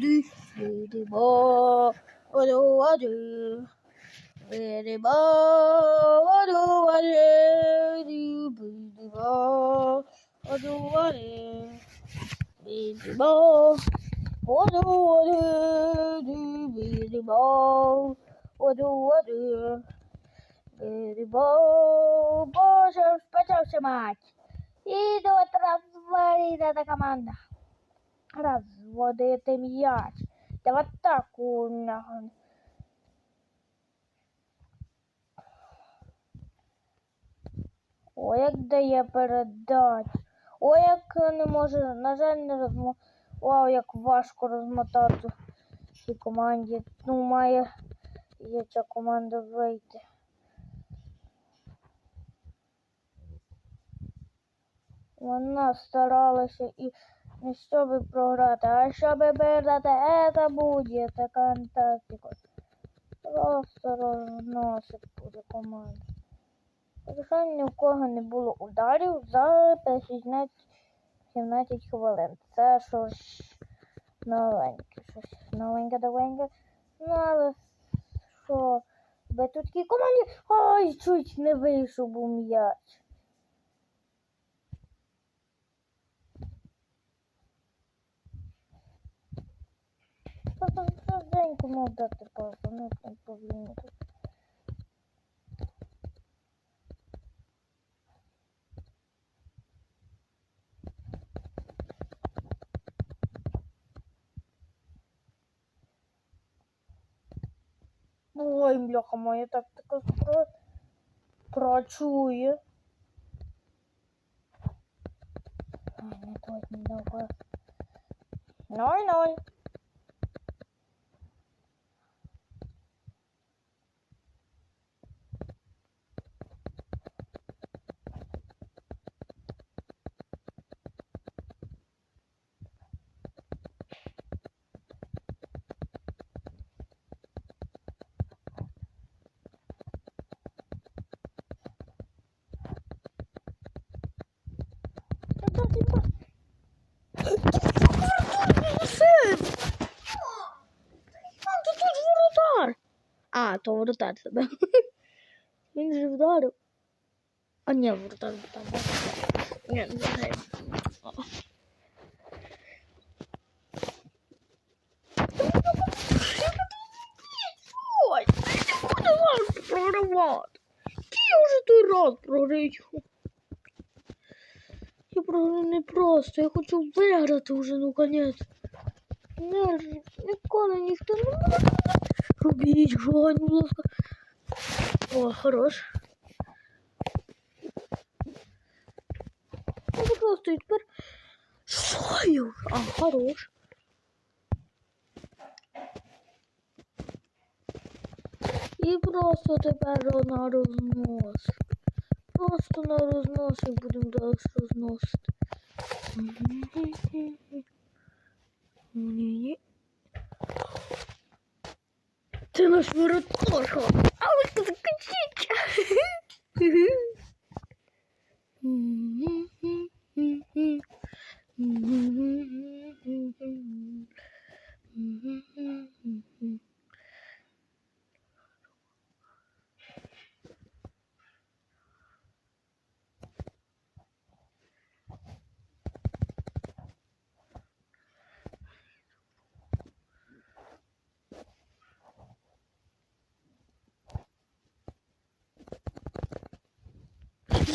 do do bo do do do o do do do o do do do bo Odu odu du bidi bo Odu odu bidi bo Boże, już o do mać. Idę od razu w da kamanda. Розводити м'яч. Та в атаку. на- О, як дає передати. О, як не може, на жаль, не розмо... Вау, як важко розмотати цій команді. Ну, має є ця команда вийти. Вона старалася і не щоб програти, а щоб виграти. Це буде така фантастика. Просто розносить буде команда. Якщо ні в кого не було ударів за 16 17 хвилин. Це щось новеньке, щось новеньке новеньке. Ну, але що? Би тут такій команді. Ай, чуть не вийшов був м'яч. Він кому дати паузу, ну там ну, ну, повинні. Ой, бляха моя так про... прочує. Ноль-ноль. Ні, воротар би там. був. Ні, не знаю. О. Ой, я не буду вас проривати. Я вже той раз прорию. Я просто не просто, я хочу виграти вже наконець. Не, ж- ніколи ніхто не може. Робіть, жогань, будь ласка. О, хорош. Ну, просто і тепер. Шою. А, хорош. І просто тепер на рознос. Просто на рознос і будемо далі розносити. Ні-ні. Це наш воротар. А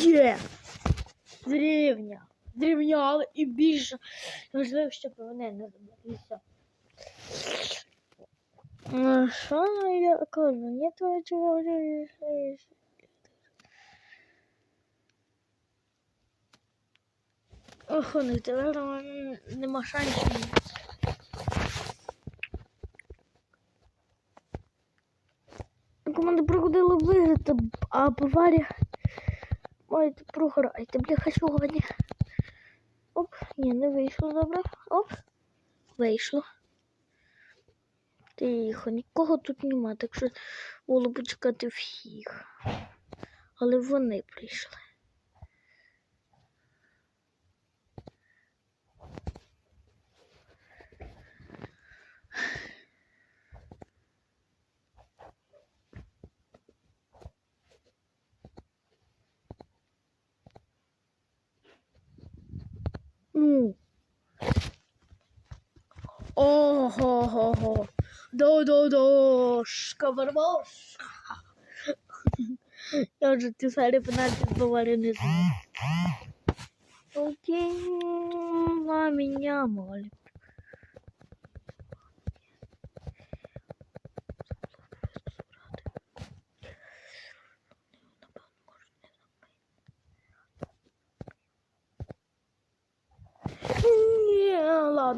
Є! Зрівня. Зрівняли і більше. Можливо, щоб вони не забилися. Ну, Що я кажу? Ні, то чого Ох, у них тепер нема шансів. Команда приходила виграти, а Баварія маєте програйте, бляха сьогодні. Оп, ні, не вийшло добре. Оп, вийшло. Тихо, нікого тут нема, так що було б чекати всіх. Але вони прийшли. mu? Ohohoho. Do do do. Skovarbos. Я же ты сали понадобится поваренный. Окей, на меня молит.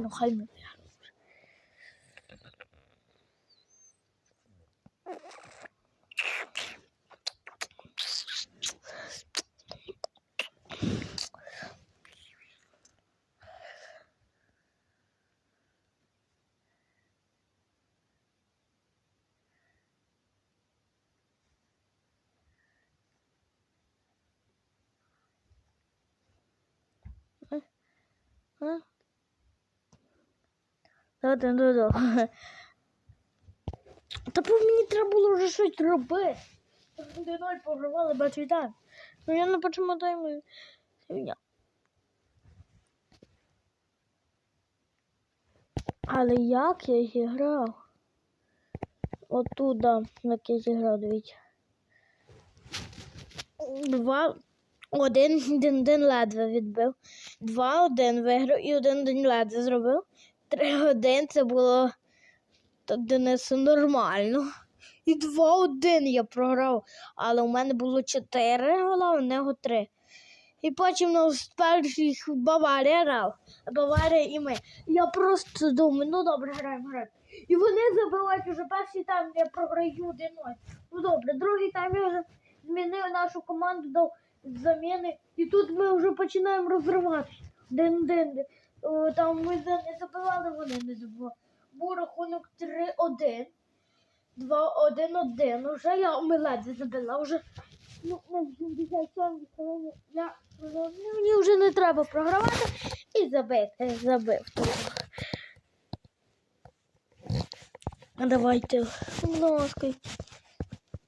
noch einmal. Huh? А? Та та та. Та мені треба було вже щось робити. Де ноль програвали, бачу і так. Ну я не почему тайму. Але як я зіграв? Отуда, як я зіграв, дивіться. Два. Один, один ледве відбив. Два, один виграв і один день ледве зробив. Три, один це було та Денису нормально. І два, один я програв. Але у мене було чотири гола, у нього три. І потім з перших Баварія грав. Баварія і ми. Я просто думаю, ну добре, граємо, граємо. І вони забивають уже перший тайм, я програю один 0 Ну добре, другий тайм я вже змінив нашу команду, дав заміни. І тут ми вже починаємо розриватися. Дин-дин. О, Там ми не забивали, вони не забивали. Був рахунок 3-1. 2-1-1. Вже я ледве забила. Вже ну, на 77 хвилині я ну, мені вже не треба програвати і забити. Забив. А давайте ножкою.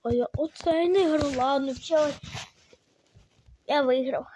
А я оце не грав. Ладно, все. Я виграв.